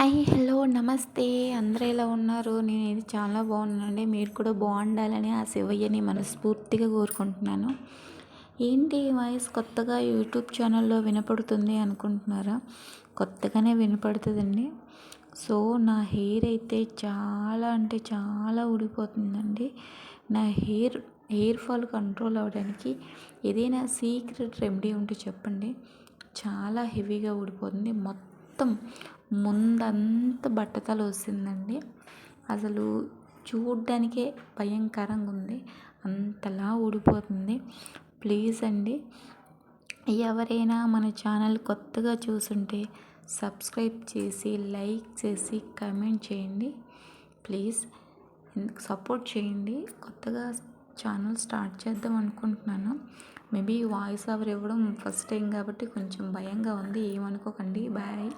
Hi hello నమస్తే. అందరూ ఎలా ఉన్నారు? నేను ఇది చాలా బాగున్నానండి. మీరు కూడా బాగుండాలని ఆ శివయ్యని మనస్ఫూర్తిగా కోరుకుంటున్నాను. ఏంటి వాయిస్ కొత్తగా యూట్యూబ్ ఛానల్లో వినపడుతుంది అనుకుంటున్నారా? కొత్తగానే వినపడుతుందండి. సో నా హెయిర్ అయితే చాలా అంటే చాలా ఊడిపోతుందండి. నా హెయిర్ హెయిర్ ఫాల్ కంట్రోల్ అవ్వడానికి ఏదైనా సీక్రెట్ రెమెడీ ఉంటే చెప్పండి. చాలా హెవీగా ఊడిపోతుంది. మొత్తం మొత్తం ముందంతా బట్టతల వస్తుందండి అసలు చూడ్డానికే భయంకరంగా ఉంది. అంతలా ఊడిపోతుంది. ప్లీజ్ అండి ఎవరైనా మన ఛానల్ కొత్తగా చూసుంటే సబ్స్క్రైబ్ చేసి లైక్ చేసి కమెంట్ చేయండి. ప్లీజ్ సపోర్ట్ చేయండి. కొత్తగా ఛానల్ స్టార్ట్ చేద్దాం అనుకుంటున్నాను. మేబీ వాయిస్ ఓవర్ ఇవ్వడం ఫస్ట్ టైం కాబట్టి కొంచెం భయంగా ఉంది. ఏమనుకోకండి. బాయ్.